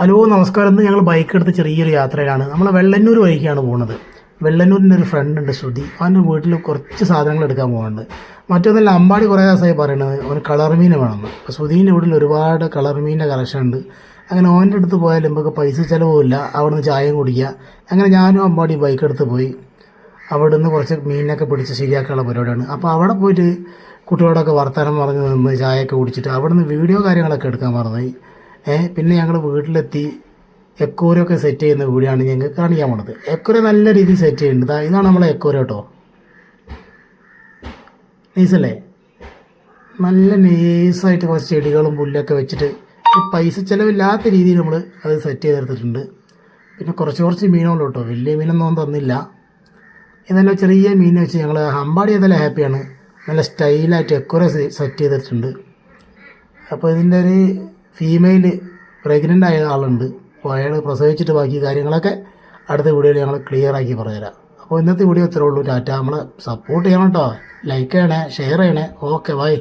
Hello നമസ്കാരം. ഇന്ന് ഞങ്ങൾ ബൈക്ക് എടുത്ത് ചെറിയൊരു യാത്രയിലാണ്. നമ്മൾ വെള്ളന്നൂർ വഴിക്കാണ് പോകുന്നത് വെള്ളന്നൂരിന്റെ ഒരു ഫ്രണ്ട് ഉണ്ട് ശ്രുതി. അവന്റെ വീട്ടിൽ കുറച്ച് സാധനങ്ങൾ എടുക്കാൻ പോകുന്നുണ്ട് മറ്റൊന്നല്ല അമ്പാടി കുറേ ദിവസമായി പറയുന്നത് അവന് കളർ മീൻ വേണമെന്ന്. അപ്പോൾ ശ്രുതിന്റെ വീട്ടിൽ ഒരുപാട് കളർ മീനിന്റെ കളക്ഷൻ ഉണ്ട്. അങ്ങനെ ഓന്റെ അടുത്ത് പോയാൽ നമുക്ക് പൈസ ചിലവുമില്ല. അവിടെ നിന്ന് ചായയും കുടിക്കുക. അങ്ങനെ ഞാനും അമ്പാടി ബൈക്ക് എടുത്ത് പോയി. അവിടെ നിന്ന് കുറച്ച് മീനിനൊക്കെ പിടിച്ച് ശരിയാക്കാനുള്ള പരിപാടിയാണ്. അപ്പോൾ അവിടെ പോയിട്ട് കുട്ടികളോടൊക്കെ വർത്തമാനം പറഞ്ഞ് നിന്ന് ചായയൊക്കെ കുടിച്ചിട്ട് അവിടെ നിന്ന് വീഡിയോ കാര്യങ്ങളൊക്കെ എടുക്കാൻ ഏഹ് പിന്നെ ഞങ്ങൾ വീട്ടിലെത്തി എക്കോരൊക്കെ സെറ്റ് ചെയ്യുന്ന വീടാണ് ഞങ്ങൾക്ക് കാണിക്കാൻ പോണത്. എക്കോര നല്ല രീതിയിൽ സെറ്റ് ചെയ്യുന്നുണ്ട്. ഇതാണ് നമ്മളെ എക്കോര കേട്ടോ. നൈസല്ലേ? നല്ല നൈസായിട്ട് കുറച്ച് ചെടികളും പുല്ലൊക്കെ വെച്ചിട്ട് പൈസ ചിലവില്ലാത്ത രീതിയിൽ നമ്മൾ അത് സെറ്റ് ചെയ്തെടുത്തിട്ടുണ്ട്. പിന്നെ കുറച്ച് കുറച്ച് മീനുള്ളൂ കേട്ടോ. വലിയ മീനൊന്നും തന്നില്ല. ഇതെല്ലാം ചെറിയ മീൻ വെച്ച് ഞങ്ങൾ അമ്പാടി ഏതെല്ലാം ഹാപ്പിയാണ് നല്ല സ്റ്റൈലായിട്ട് എക്കുറെ സെറ്റ് ചെയ്തിട്ടുണ്ട് അപ്പോൾ ഇതിന്റെ ഒരു ഫീമെയിൽ പ്രഗ്നന്റ് ആയ ആളുണ്ട്. അപ്പോൾ അയാൾ പ്രസവിച്ചിട്ട് ബാക്കി കാര്യങ്ങളൊക്കെ അടുത്ത വീഡിയോയിൽ ഞങ്ങൾ ക്ലിയർ ആക്കി പറഞ്ഞുതരാം. അപ്പോൾ ഇന്നത്തെ വീഡിയോ ഇത്രേ ഉള്ളൂ. ടാറ്റ നമ്മളെ സപ്പോർട്ട് ചെയ്യണം കേട്ടോ ലൈക്ക് ചെയ്യണേ ഷെയർ ചെയ്യണേ. Okay bye